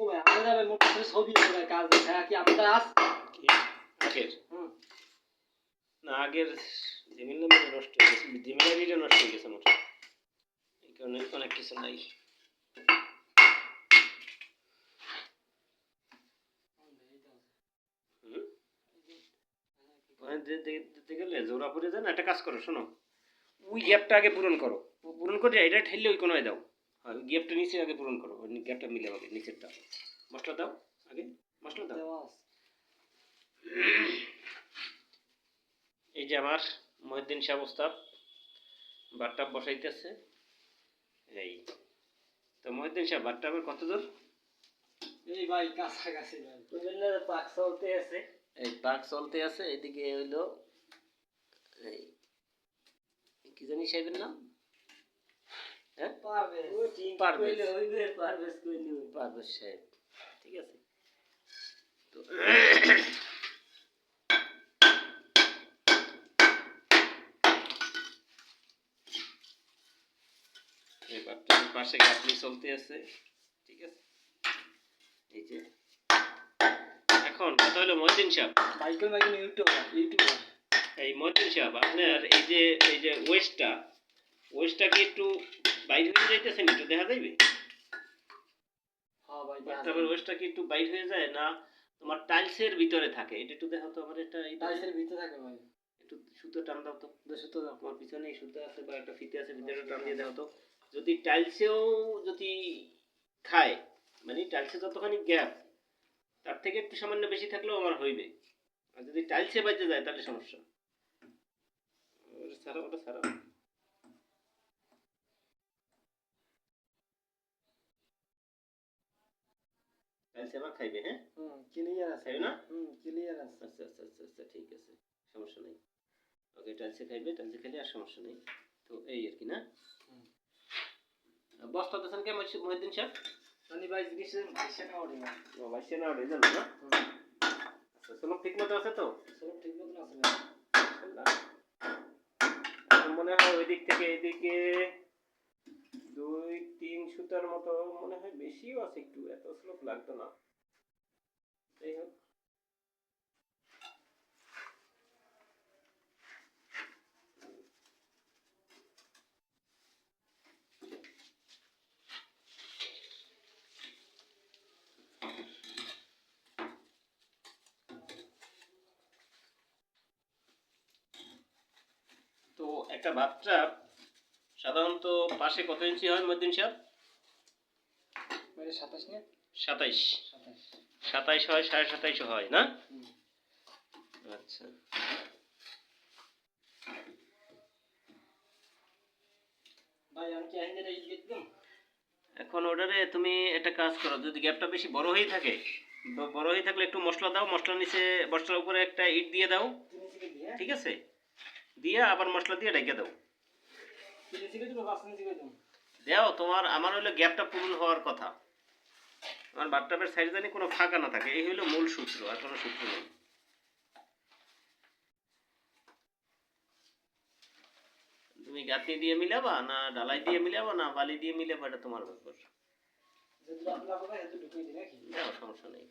ও ভাই মোট কাজ আছে কি আস আগের? না আগের জিমেল নাম্বার নষ্ট হয়ে গেছে জিমেল আইডিটা নষ্ট হয়ে গেছে আমার এই কারণে অনেক কিছু নাই। যে- যেতে গেলে জোড়া পড়ে যায় না একটা কাজ করো শোনো। ওই গ্যাপটা আগে পূরণ করো। পূরণ করে এটা ঠেললে ওই কোনায় দাও। আর ওই গ্যাপটা নিচে আগে পূরণ করো গ্যাপটা মিলে আগে নিচেরটা। মশলা দাও আগে মশলা দাও। এই যে আমার মহিউদ্দিন শাহ ওস্তাদ বাট্টাপ বসাইতেছে। এই তো মহিউদ্দিন শাহ বাট্টাপের কত দূর? এই ভাই কাছাকাছি ভাই। পাক চলতে আছে। এই পাক চলতে আছে এদিকে হইল এই কি জানি সাহেবের নাম? হ্যাঁ? সাহেব ঠিক আছে। তো পাশে গাছলি চলতে আছে ঠিক আছে? এই যে। এখন কথা হলো মহিদিন সাহেব। Michael Michael youtuber youtuber. এই মহিদিন সাহেব আপনার এই যে এই যে ওয়েস্টটা ওয়েস্টটা কি একটু বাইর হয়ে যাইতেছেন একটু দেখা যাইবে? হ্যাঁ ভাই বাথটাবের ওয়েস্টটা কি একটু বাইর হয়ে যায় না তোমার টাইলসের ভিতরে থাকে? এটা একটু দেখো তো আমার টাইসের ভিতরে থাকে ভাই। একটু সুতো টান দাও তো। দুশো তো দাও। তোমার পিছনে সুতো আছে বা একটা ফিতে আছে ভিতরে টান দিয়ে দাও তো। যদি টাইলসেও যদি খায় মানে টাইলসে যতখানি গ্যাপ তার থেকে একটু সামান্য বেশি থাকলেও আমার হইবে। আর যদি টাইলসে বাজে যায় তাহলে সমস্যা। ছাড়াও ওটা আবার খাইবে হ্যাঁ? হুম ক্লিয়ার আছে। না? হুম ক্লিয়ার আছে। আচ্ছা আচ্ছা আচ্ছা আচ্ছা ঠিক আছে সমস্যা নেই। ওকে টাইলসে খাইবে টাইলসে খাইলে আর সমস্যা নেই। তো এই আর কি না। বস্তা দিয়েছেন কেমন মহিউদ্দিন সাহেব? মানে ভাই ভাইসা না ভাই ও না জানো না? আচ্ছা চলো ঠিক মতো আছে তো? ঠিক মতন আছে এখন মনে হয় ওই দিক থেকে এদিকে দুই, তিন সুতার মতো মনে হয় বেশিও আছে একটু, এত স্লোপ লাগতো না। যাই হোক। তো একটা বাচ্চা সাধারণত পাশে কত ইঞ্চি হয় মদিন সাহেব? সাতাশ সাতাইশ। সাতাইশ। হয় সাড়ে সাতাইশ হয় না? আচ্ছা। এখন ওটারে তুমি একটা কাজ করো যদি গ্যাপটা বেশি বড় হয়ে থাকে বড় হয়ে থাকলে একটু মশলা দাও মশলা নিচে মশলার উপরে একটা ইট দিয়ে দাও। ঠিক আছে? দিয়ে আবার মশলা দিয়ে রেখে দাও তিন থেকে তুমি পাঁচ থেকে দাও তোমার আমার হলো গ্যাপটা পূরণ হওয়ার কথা। আমার বাথটাবের সাইড জানি কোনো ফাঁকা না থাকে এই হলো মূল সূত্র আর কোনো সূত্র নেই। তুমি গাঁথনি দিয়ে মিলাবা না ডালাই দিয়ে মিলাবা না বালি দিয়ে মিলাবা এটা তোমার ব্যাপার। সমস্যা নেই।